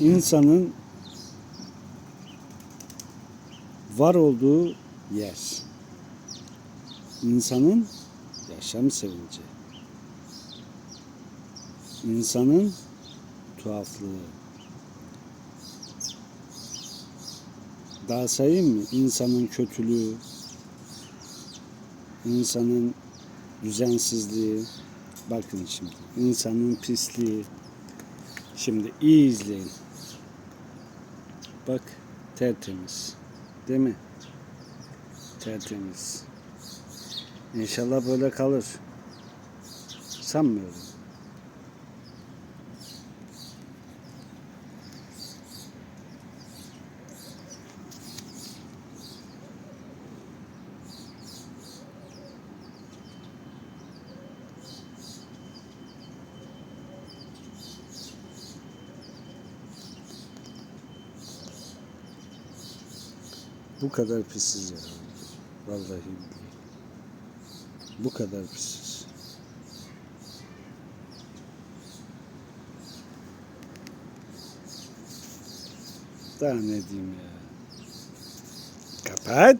insanın var olduğu yer. İnsanın yaşam sevinci. İnsanın tuhaflığı. Daha sayayım mı? İnsanın kötülüğü, insanın düzensizliği, bakın şimdi, insanın pisliği. Şimdi iyi izleyin. Bak tertemiz. Değil mi? Tertemiz. İnşallah böyle kalır. Sanmıyorum. Bu kadar pisiz ya. Vallahi. Bu kadar pisiz. Daha ne diyeyim ya. Kapat.